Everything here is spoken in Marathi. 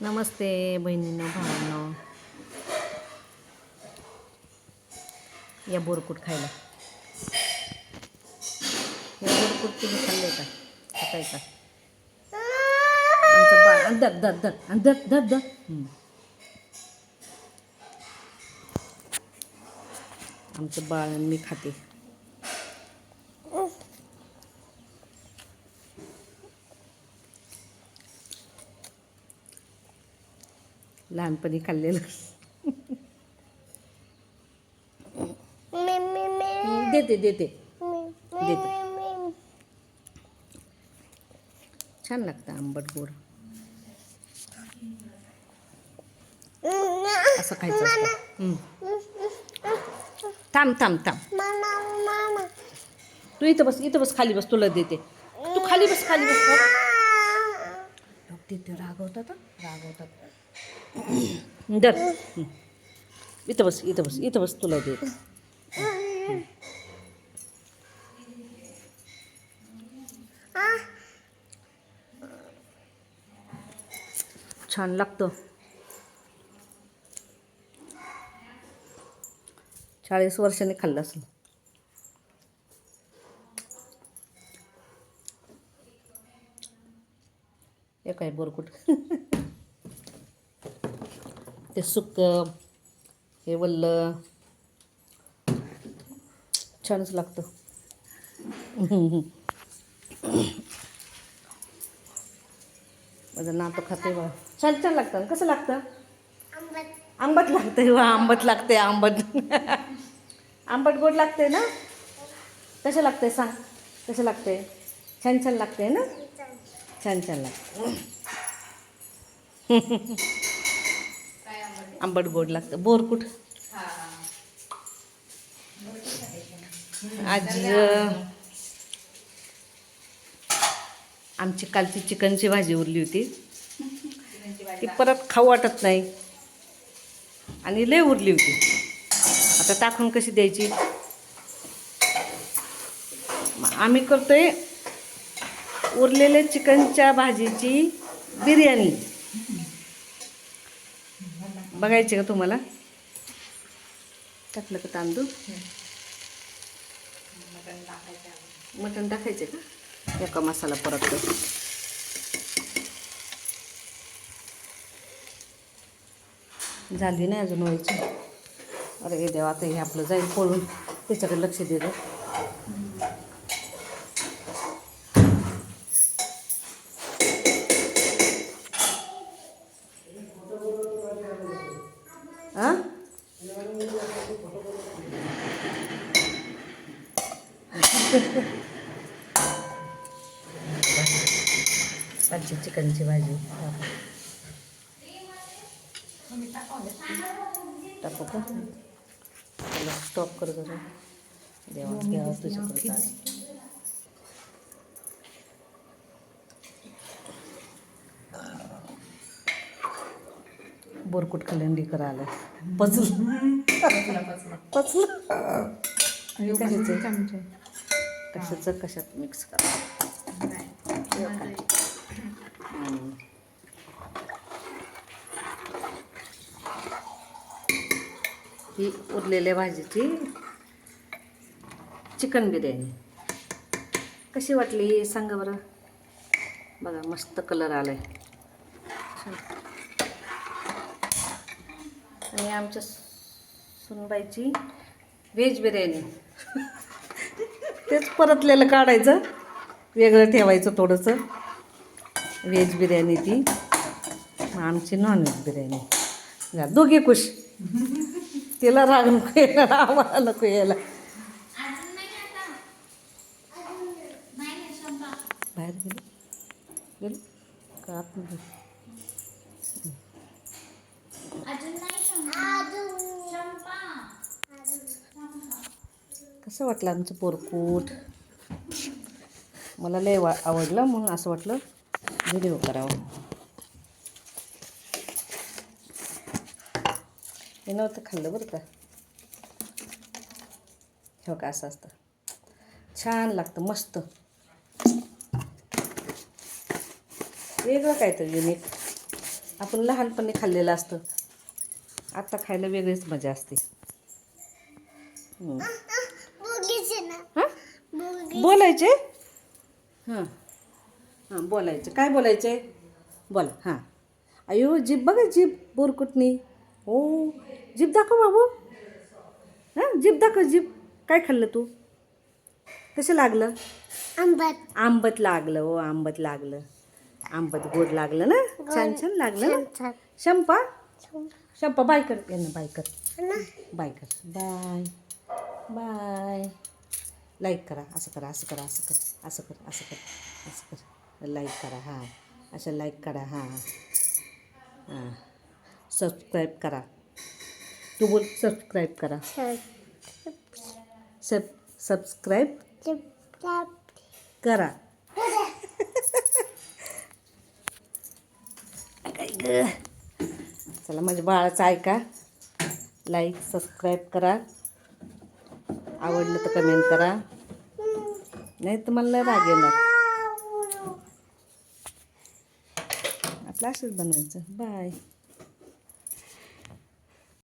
नमस्ते बहिणींनो भावांनो. या बोरकूट खायला. या बोरकूट तुम्ही खाल्ले का? खाताय का? आमचं बाळ आणि दर दर दर दर दर आमचं बाळ आणि मी खाते. लहानपणी खाल्लेलं. देते देते. देते. छान लागतं आंबट गोड. असं खायचं. थांब थांब थांब. तू इथं बस इथं बस खाली बस तुला देते. तू खाली बस खाली बस. तिथे रागवतात रागवतात. दर. इथं बस इथं बस इथं बस तुला दे. छान लागतं. चाळीस वर्षांनी खाल्लं असेल. एक आहे बोरकुट. ते सुक्क हे वल्ल. छानच लागतं. माझं नातं खाते बा छान छान लागतं? कसं लागतं? आंबट. लागतंय वा आंबट लागते आंबट. आंबट गोड लागते ना? कसं लागतंय सांग. कसं लागतंय. छान छान लागतंय ना? छान. छान लागतं आंबट गोड लागतं. बोरकूट आज आमची कालची चिकनची भाजी उरली होती. ती परत खाऊ वाटत नाही. आणि लय उरली होती. आता टाकून कशी द्यायची? आम्ही करतोय उरलेल्या चिकनच्या भाजीची बिर्याणी. बघायचे का तुम्हाला? टाकलं का तांदूळ? मटण टाकायचे का? एका मसाला परत झाली नाही अजून व्हायची. अरे हे देवा आता हे आपलं जाईल पळून त्याच्याकडे लक्ष देतं हां कालची चिकनची भाजी. टाकू का? स्टॉप कर जरा. देवा देवा तुझ्याकडे बोरकुट पचलं. पचलं आणि कशाचं? कशाचं कशात मिक्स करा. ही उरलेल्या भाजीची चिकन बिर्याणी. कशी वाटली सांगा बरं. बघा मस्त कलर आलाय. छान. आणि आमच्या सुनबाईची व्हेज बिर्याणी. तेच परतलेलं काढायचं. वेगळं ठेवायचं थोडंसं. व्हेज बिर्याणी ती. मग आमची नॉनव्हेज बिर्याणी. दोघी दोघे खुश. तिला राग नको यायला आम्हाला नको यायला. कसं वाटलं आमचं पोरकूट. मला लय वा आवडलं म्हणून असं वाटलं व्हिडिओ करावं. हे नव्हतं खाल्लं बरं का? हो का असं असतं. छान लागतं मस्त. वेगळं काहीतरी युनिक आपण लहानपणी खाल्लेलं असतं. आता खायला वेगळीच मजा असते हं. बघितले ना हां बघ बोलायचे? हां. हां बोलायचे. काय बोलायचे? बोला. हां. अयो जीभ बघा जीभ बोरकुटणी. हो जीभ दाखव बाबू. हां जीभ दाखव जीभ. काय खाल्लं तू? कसं लागलं? आंबट. आंबट लागलं हो आंबट लागलं. आंबट गोड लागलं ना? छान छान लागलं ना? शंपा? शंपा. बाय कर. यांना बाय कर. ना. बाय कर. बाय. बाय. लाईक करा असं करा असं करा असं कर असं कर असं कर असं कर. लाईक करा हां. असं लाईक करा हां. हां. सबस्क्राईब करा. तू बोल सबस्क्राईब करा. सब सबस्क्राईब करा. चला माझ्या बाळाचं ऐका. लाईक सबस्क्राईब करा. आवडलं तर कमेंट करा. नाही तर मला राग येणार. आपलं असंच बनवायचं. बाय